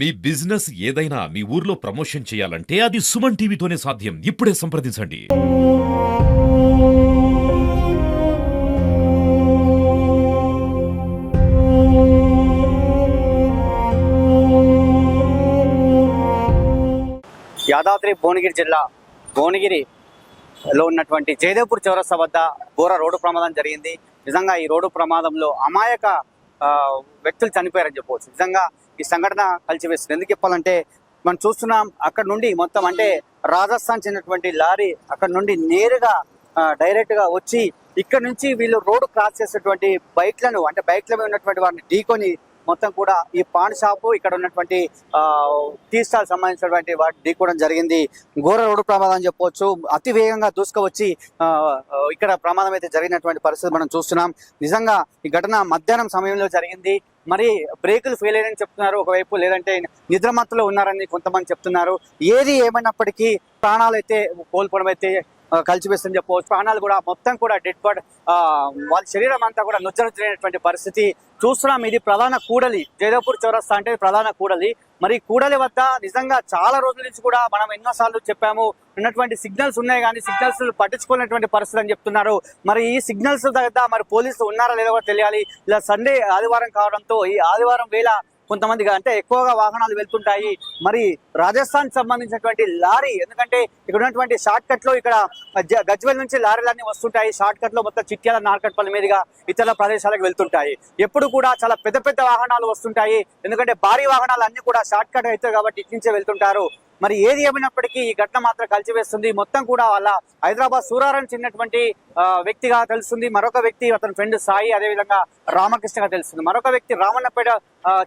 మీ business ఏదైనా మీ ఊర్లో promotion చేయాలంటే అది సుమన్ టీవీతోనే సాధ్యం. ఇప్పుడే సంప్రదించండి. యాదాద్రి భువనగిరి జిల్లా భువనగిరిలో ఉన్నటువంటి జయదేవ్పూర్ చౌరస్తా వద్ద ఘోర రోడ్డు ప్రమాదం జరిగింది. నిజంగా ఈ రోడ్డు ప్రమాదంలో అమాయక వ్యక్తులు చనిపోయారని చెప్పవచ్చు. నిజంగా ఈ సంఘటన కలిసివేస్తుంది. ఎందుకు చెప్పాలంటే మనం చూస్తున్నాం అక్కడ నుండి మొత్తం అంటే రాజస్థాన్ చెందినటువంటి లారీ అక్కడ నుండి నేరుగా డైరెక్ట్గా వచ్చి ఇక్కడ నుంచి వీళ్ళు రోడ్డు క్రాస్ చేసేటువంటి బైక్లను అంటే బైక్ల మీద ఉన్నటువంటి వారిని ఢీకొని మొత్తం కూడా ఈ పాన్ షాపు ఇక్కడ ఉన్నటువంటి టీ స్టాల్ సంబంధించినటువంటి వాటి ఢీకోవడం జరిగింది. ఘోర రోడ్డు ప్రమాదం చెప్పవచ్చు అతి వేగంగా దూసుకువచ్చి ఇక్కడ ప్రమాదం అయితే జరిగినటువంటి పరిస్థితి మనం చూస్తున్నాం. నిజంగా ఈ ఘటన మధ్యాహ్నం సమయంలో జరిగింది. మరి బ్రేకులు ఫెయిల్ అయ్యారని చెప్తున్నారు ఒకవైపు లేదంటే నిద్రమత్తులో ఉన్నారని కొంతమంది చెప్తున్నారు. ఏది ఏమైనప్పటికీ ప్రాణాలు అయితే కోల్పోవడం అయితే కలిసివేస్తుందని చెప్పవచ్చు. ప్రాణాలు కూడా మొత్తం కూడా డెడ్ బాడ్ వాళ్ళ శరీరం అంతా కూడా నుజ్జనుజ్జైనటువంటి పరిస్థితి చూస్తున్నాం. ఇది ప్రధాన కూడలి. జయదేవ్పూర్ చౌరస్తా అంటే ప్రధాన కూడలి. మరి కూడలి వద్ద నిజంగా చాలా రోజుల నుంచి కూడా మనం ఎన్నోసార్లు చెప్పాము ఉన్నటువంటి సిగ్నల్స్ ఉన్నాయి కానీ సిగ్నల్స్ పట్టించుకోలేనటువంటి పరిస్థితి అని చెప్తున్నారు. మరి ఈ సిగ్నల్స్ దగ్గర మరి పోలీసులు ఉన్నారా లేదో కూడా తెలియాలి. ఇలా సండే ఆదివారం కావడంతో ఈ ఆదివారం వేళ కొంతమంది అంటే ఎక్కువగా వాహనాలు వెళ్తుంటాయి. మరి రాజస్థాన్ సంబంధించినటువంటి లారీ ఎందుకంటే ఇక్కడ ఉన్నటువంటి షార్ట్ కట్లో ఇక్కడ గజ్వెల్ నుంచి లారీలన్నీ వస్తుంటాయి. షార్ట్ కట్లో మొత్తం చిట్యాల నార్కట్పల్లి మీదుగా ఇతర ప్రదేశాలకు వెళ్తుంటాయి. ఎప్పుడు కూడా చాలా పెద్ద పెద్ద వాహనాలు వస్తుంటాయి. ఎందుకంటే భారీ వాహనాలు అన్ని కూడా షార్ట్ కట్ అవుతాయి కాబట్టి ఇట్నుంచే వెళ్తుంటారు. మరి ఏది ఏమైనప్పటికీ ఈ ఘటన మాత్రం కలిసివేస్తుంది. మొత్తం కూడా వాళ్ళ హైదరాబాద్ సూరారం చెందినటువంటి వ్యక్తిగా తెలుస్తుంది. మరొక వ్యక్తి అతని ఫ్రెండ్ సాయి అదేవిధంగా రామకృష్ణగా తెలుస్తుంది. మరొక వ్యక్తి రామన్నపేట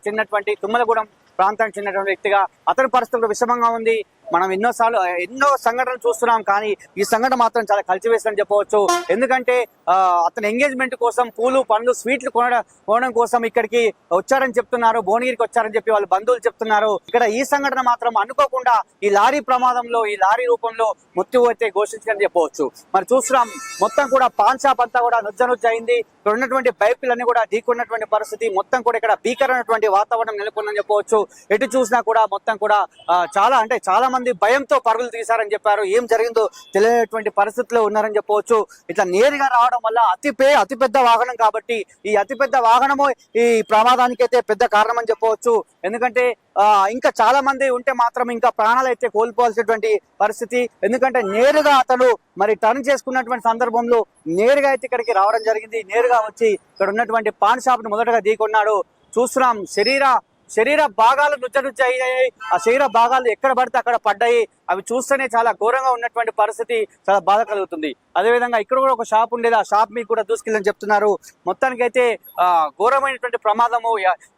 చెందినటువంటి తుమ్మలగూడెం ప్రాంతానికి చెందినటువంటి వ్యక్తిగా అతని పరిస్థితులు విషమంగా ఉంది. మనం ఎన్నోసార్లు ఎన్నో సంఘటనలు చూస్తున్నాం కానీ ఈ సంఘటన మాత్రం చాలా కలిసివేస్తుందని చెప్పవచ్చు. ఎందుకంటే ఆ, అతని ఎంగేజ్మెంట్ కోసం పూలు పండ్లు స్వీట్లు కొనడం కొనడం కోసం ఇక్కడికి వచ్చారని చెప్తున్నారు. భువనగిరికి వచ్చారని చెప్పి వాళ్ళ బంధువులు చెప్తున్నారు. ఇక్కడ ఈ సంఘటన మాత్రం అనుకోకుండా ఈ లారీ ప్రమాదంలో ఈ లారీ రూపంలో మృత్యు అయితే ఘోషించని చెప్పవచ్చు. మరి చూస్తున్నాం మొత్తం కూడా పాన్ షాప్ అంతా కూడా నుజ్జనుజ్జ అయింది. ఇక్కడ ఉన్నటువంటి బైకులన్నీ కూడా ఢీకున్నటువంటి పరిస్థితి. మొత్తం కూడా ఇక్కడ భీకరమైనటువంటి వాతావరణం నెలకొందని చెప్పవచ్చు. ఎటు చూసినా కూడా మొత్తం కూడా చాలా అంటే చాలా మంది భయంతో పరుగులు తీశారని చెప్పారు. ఏం జరిగిందో తెలియనటువంటి పరిస్థితిలో ఉన్నారని చెప్పవచ్చు. ఇట్లా నేరుగా రావడం వల్ల అతి అతిపెద్ద అతి పెద్ద వాహనం కాబట్టి ఈ అతి పెద్ద వాహనము ఈ ప్రమాదానికి అయితే పెద్ద కారణం అని చెప్పవచ్చు. ఎందుకంటే ఇంకా చాలా మంది ఉంటే మాత్రం ఇంకా ప్రాణాలు అయితే కోల్పోవాల్సినటువంటి పరిస్థితి. ఎందుకంటే నేరుగా అతను మరి టర్న్ చేసుకున్నటువంటి సందర్భంలో నేరుగా అయితే ఇక్కడికి రావడం జరిగింది. నేరుగా వచ్చి ఇక్కడ ఉన్నటువంటి పాన్ షాప్ను మొదటగా ఢీకొన్నాడు. చూస్తున్నాం శరీర శరీర భాగాలు నుచ్చ నుచ్చ అయ్యాయి. ఆ శరీర భాగాలు ఎక్కడ పడితే అక్కడ పడ్డాయి. అవి చూస్తేనే చాలా ఘోరంగా ఉన్నటువంటి పరిస్థితి చాలా బాధ కలుగుతుంది. అదేవిధంగా ఇక్కడ కూడా ఒక షాప్ ఉండేది. ఆ షాప్ మీకు కూడా దూసుకెళ్ళని చెప్తున్నారు. మొత్తానికి అయితే ఘోరమైనటువంటి ప్రమాదము.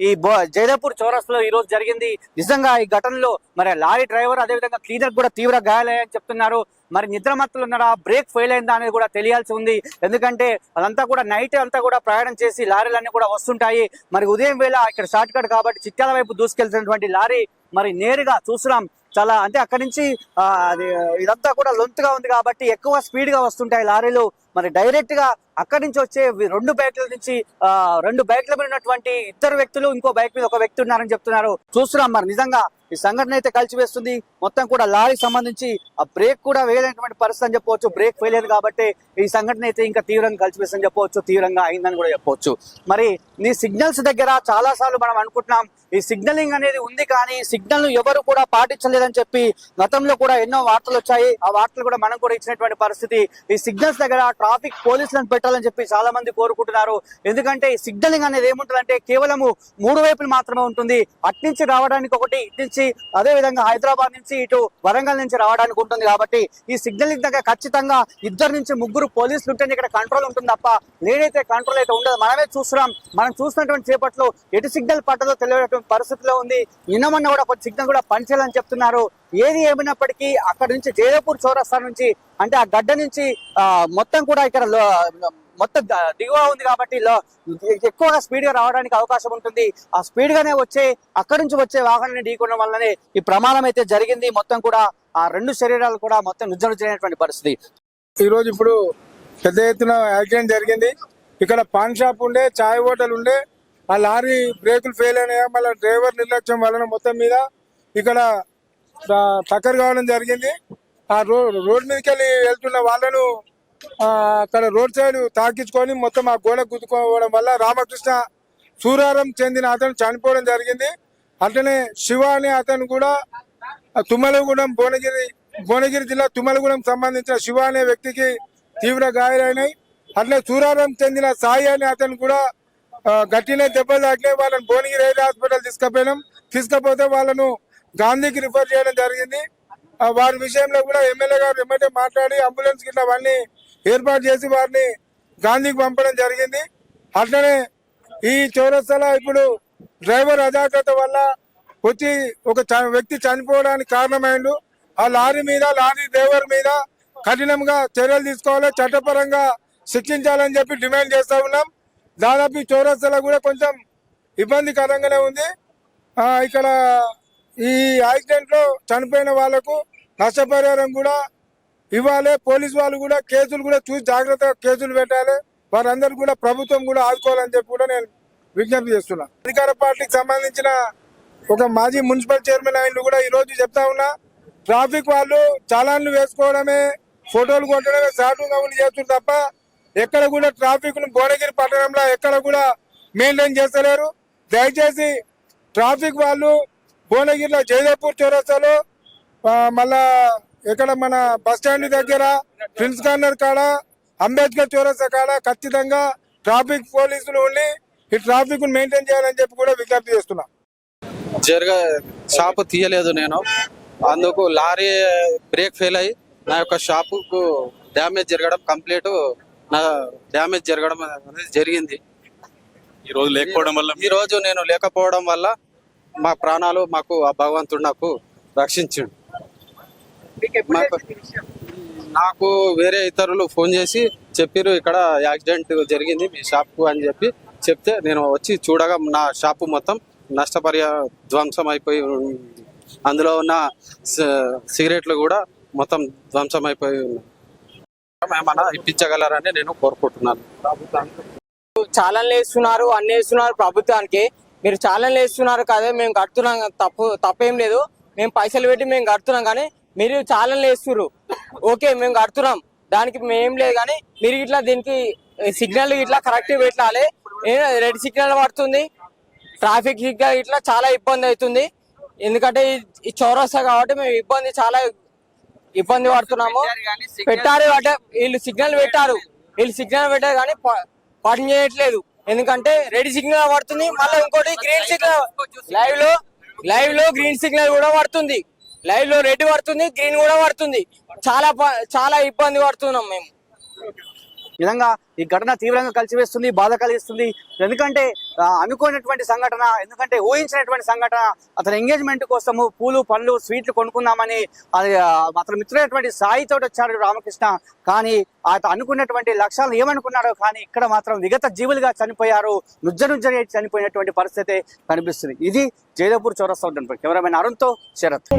ఈ జైదాపూర్ చౌరస్లో ఈ రోజు జరిగింది. నిజంగా ఈ ఘటనలో మరి లారీ డ్రైవర్ అదేవిధంగా క్లీనర్ కూడా తీవ్ర గాయాలయ్యాయని చెప్తున్నారు. మరి నిద్రమత్తులు ఉన్నారా? బ్రేక్ ఫెయిల్ అయిందా అనేది కూడా తెలియాల్సి ఉంది. ఎందుకంటే అదంతా కూడా నైట్ అంతా కూడా ప్రయాణం చేసి లారీలన్నీ కూడా వస్తుంటాయి. మరి ఉదయం వేళ ఇక్కడ షార్ట్ కట్ కాబట్టి చిట్టాల వైపు దూసుకెళ్తున్నటువంటి లారీ మరి నేరుగా చూస్తున్నాం. చాలా అంటే అక్కడి నుంచి అది ఇదంతా కూడా లొంతుగా ఉంది కాబట్టి ఎక్కువ స్పీడ్గా వస్తుంటాయి లారీలు. మరి డైరెక్ట్గా అక్కడి నుంచి వచ్చే రెండు బైక్ల నుంచి రెండు బైక్ల మీద ఉన్నటువంటి ఇద్దరు వ్యక్తులు ఇంకో బైక్ మీద ఒక వ్యక్తి ఉన్నారని చెప్తున్నారు. చూస్తున్నాం మరి నిజంగా ఈ సంఘటన అయితే కలిసివేస్తుంది. మొత్తం కూడా లారీ సంబంధించి ఆ బ్రేక్ కూడా వేయలేనటువంటి పరిస్థితి అని చెప్పవచ్చు. బ్రేక్ వేయలేదు కాబట్టి ఈ సంఘటన అయితే ఇంకా తీవ్రంగా కలిసివేస్తుందని చెప్పవచ్చు తీవ్రంగా అయిందని కూడా చెప్పవచ్చు. మరి నీ సిగ్నల్స్ దగ్గర చాలా సార్లు మనం అనుకుంటున్నాం ఈ సిగ్నలింగ్ అనేది ఉంది కానీ సిగ్నల్ ఎవరు కూడా పాటించలేదని చెప్పి గతంలో కూడా ఎన్నో వార్తలు వచ్చాయి. ఆ వార్తలు కూడా మనం కూడా ఇచ్చినటువంటి పరిస్థితి. ఈ సిగ్నల్స్ దగ్గర ట్రాఫిక్ పోలీసులను పెట్టాలని చెప్పి చాలా మంది కోరుకుంటున్నారు. ఎందుకంటే ఈ సిగ్నలింగ్ అనేది ఏముంటుందంటే కేవలము మూడు వైపులు మాత్రమే ఉంటుంది. అట్నుంచి రావడానికి ఒకటి ఇట్నుంచి అదే విధంగా హైదరాబాద్ నుంచి ఇటు వరంగల్ నుంచి రావడానికి ఉంటుంది కాబట్టి ఈ సిగ్నలింగ్ దగ్గర ఖచ్చితంగా ఇద్దరు నుంచి ముగ్గురు పోలీసులు ఉంటేనే ఇక్కడ కంట్రోల్ ఉంటుంది తప్ప లేడైతే కంట్రోల్ అయితే ఉండదు. మనమే చూస్తున్నాం. మనం చూసినటువంటి చేపట్లో ఎటు సిగ్నల్ పట్టదో తెలియటం పరిస్థితిలో ఉంది. నిన్నమన్న కూడా కొంచెం సిగ్నల్ కూడా పనిచేయాలని చెప్తున్నారు. ఏది ఏమైనప్పటికీ అక్కడ నుంచి జయదేపూర్ చౌరస్తా నుంచి అంటే ఆ గడ్డ నుంచి మొత్తం కూడా ఇక్కడ మొత్తం దిగువ ఉంది కాబట్టి ఎక్కువగా స్పీడ్గా రావడానికి అవకాశం ఉంటుంది. ఆ స్పీడ్ గానే వచ్చే అక్కడి నుంచి వచ్చే వాహనాన్ని ఢీకొనడం వల్లనే ఈ ప్రమాదం అయితే జరిగింది. మొత్తం కూడా ఆ రెండు శరీరాలు కూడా మొత్తం నుజ్జనుజ్జైనటువంటి పరిస్థితి. ఈ రోజు ఇప్పుడు పెద్ద ఎత్తున యాక్సిడెంట్ జరిగింది. ఇక్కడ పాన్ షాప్ ఉండే చాయ్ హోటల్ ఉండే ఆ లారీ బ్రేకులు ఫెయిల్ అయినాయా? మళ్ళీ డ్రైవర్ నిర్లక్ష్యం వలన మొత్తం మీద ఇక్కడ టక్కర్ కావడం జరిగింది. ఆ రో రోడ్ మీదకి వెళ్ళి వెళ్తున్న వాళ్ళను అక్కడ రోడ్ సైడ్ తాకించుకొని మొత్తం ఆ గోడ గుద్దుకోవడం వల్ల రామకృష్ణ సూరారం చెందిన అతను చనిపోవడం జరిగింది. అట్లనే శివ అనే అతను కూడా తుమ్మలగూడెం భువనగిరి భువనగిరి జిల్లా తుమ్మలగూడెం సంబంధించిన శివ అనే వ్యక్తికి తీవ్ర గాయాలైనాయి. అట్లే సూరారం చెందిన సాయి అనే అతను కూడా గట్టినే దెబ్బలు తాకినాయి వాళ్ళని భువనగిరి రైల్వే హాస్పిటల్ తీసుకుపోయినాం. తీసుకపోతే వాళ్ళను గాంధీకి రిఫర్ చేయడం జరిగింది. వారి విషయంలో కూడా ఎమ్మెల్యే గారు ఎమ్మెల్యే మాట్లాడి అంబులెన్స్ గిట్ల అవన్నీ ఏర్పాటు చేసి వారిని గాంధీకి పంపడం జరిగింది. అట్లనే ఈ చౌరస్తాలో ఇప్పుడు డ్రైవర్ అజాగ్రత్త వల్ల వచ్చి ఒక చ- వ్యక్తి చనిపోవడానికి కారణమైండు. ఆ లారీ మీద లారీ డ్రైవర్ మీద కఠినంగా చర్యలు తీసుకోవాలి చట్టపరంగా శిక్షించాలని చెప్పి డిమాండ్ చేస్తా ఉన్నాం. దాదాపు చౌరస్తాలో కూడా కొంచెం ఇబ్బందికరంగానే ఉంది. ఇక్కడ ఈ యాక్సిడెంట్లో చనిపోయిన వాళ్ళకు నష్టపరిహారం కూడా ఇవ్వాలి. పోలీసు వాళ్ళు కూడా కేసులు కూడా చూసి జాగ్రత్తగా కేసులు పెట్టాలి. వారందరూ కూడా ప్రభుత్వం కూడా ఆదుకోవాలని చెప్పి కూడా నేను విజ్ఞప్తి చేస్తున్నా. అధికార పార్టీకి సంబంధించిన ఒక మాజీ మున్సిపల్ చైర్మన్ ఆయన కూడా ఈ రోజు చెప్తా ఉన్నా. ట్రాఫిక్ వాళ్ళు చలాన్లు వేసుకోవడమే ఫోటోలు కొట్టడమే సాటు కవులు చేస్తున్నారు తప్ప ఎక్కడ కూడా ట్రాఫిక్ను భువనగిరి పట్టణంలో ఎక్కడ కూడా మెయింటైన్ చేస్తలేరు. దయచేసి ట్రాఫిక్ వాళ్ళు భువనగిరిలో జైదేపూర్ చౌరస్తాలో మళ్ళా ఇక్కడ మన బస్ స్టాండ్ దగ్గర ప్రిన్స్ కార్నర్ కాడ అంబేద్కర్ చౌరస్తా కాడ ఖచ్చితంగా ట్రాఫిక్ పోలీసులు ఉండి ఈ ట్రాఫిక్ మెయింటైన్ చేయాలని చెప్పి కూడా విజ్ఞప్తి చేస్తున్నా. జరగ షాప్ తీయలేదు నేను. అందుకు లారీ బ్రేక్ ఫెయిల్ అయ్యి నా యొక్క షాపుకు డ్యామేజ్ జరగడం కంప్లీట్ డ్యామేజ్ జరగడం అనేది జరిగింది. ఈ రోజు లేకపోవడం వల్ల ఈ రోజు నేను లేకపోవడం వల్ల మా ప్రాణాలు మాకు ఆ భగవంతుడు నాకు రక్షించిండు. మాకు నాకు వేరే ఇతరులు ఫోన్ చేసి చెప్పారు ఇక్కడ యాక్సిడెంట్ జరిగింది మీ షాప్కు అని చెప్పి చెప్తే నేను వచ్చి చూడగా నా షాపు మొత్తం నష్టపరిహ ధ్వంసం అయిపోయి ఉంది. అందులో ఉన్న సిగరెట్లు కూడా మొత్తం ధ్వంసం అయిపోయి ఉన్నాయి. ఇప్పించగలరని నేను కోరుకుంటున్నాను. ఛానల్ వేస్తున్నారు అన్ని వేస్తున్నారు ప్రభుత్వానికి. మీరు చాలనలు వేస్తున్నారు కదా మేము కడుతున్నాం తప్పు తప్పేం లేదు. మేము పైసలు పెట్టి మేము కడుతున్నాం కానీ మీరు చాలనలు వేస్తున్నారు ఓకే మేము కడుతున్నాం. దానికి మేం లేదు కానీ మీరు ఇట్లా దీనికి సిగ్నల్ ఇట్లా కరెక్ట్ పెట్టాలి. రెడ్ సిగ్నల్ పడుతుంది. ట్రాఫిక్ సిగ్నల్ ఇట్లా చాలా ఇబ్బంది అవుతుంది. ఎందుకంటే ఈ చౌరస్తా కాబట్టి మేము ఇబ్బంది చాలా ఇబ్బంది పడుతున్నాము. పెట్టారు అంటే వీళ్ళు సిగ్నల్ పెట్టారు. వీళ్ళు సిగ్నల్ పెట్టారు కానీ పని చేయట్లేదు. ఎందుకంటే రెడ్ సిగ్నల్ పడుతుంది. మళ్ళీ ఇంకోటి గ్రీన్ సిగ్నల్. లైవ్లో లైవ్లో గ్రీన్ సిగ్నల్ కూడా పడుతుంది. లైవ్లో రెడ్ పడుతుంది గ్రీన్ కూడా పడుతుంది. చాలా చాలా ఇబ్బంది పడుతున్నాం మేము. నిజంగా విధంగా ఈ ఘటన తీవ్రంగా కలిసివేస్తుంది బాధ కలిగిస్తుంది. ఎందుకంటే అనుకోనటువంటి సంఘటన ఎందుకంటే ఊహించినటువంటి సంఘటన అతని ఎంగేజ్మెంట్ కోసము పూలు పళ్ళు స్వీట్లు కొనుక్కుందామని అది అతను అతని మిత్రుడైనటువంటి సాయితో వచ్చాడు రామకృష్ణ. కానీ అతను అనుకున్నటువంటి లక్ష్యాలు ఏమనుకున్నాడో కానీ ఇక్కడ మాత్రం విగత జీవులుగా చనిపోయారు. నుజ్జ నుజ్జ చనిపోయినటువంటి పరిస్థితి కనిపిస్తుంది. ఇది జైదపూర్ చౌరస్తా ఉంటుంది కెమెరామెన్ అరుణ్తో శరత్.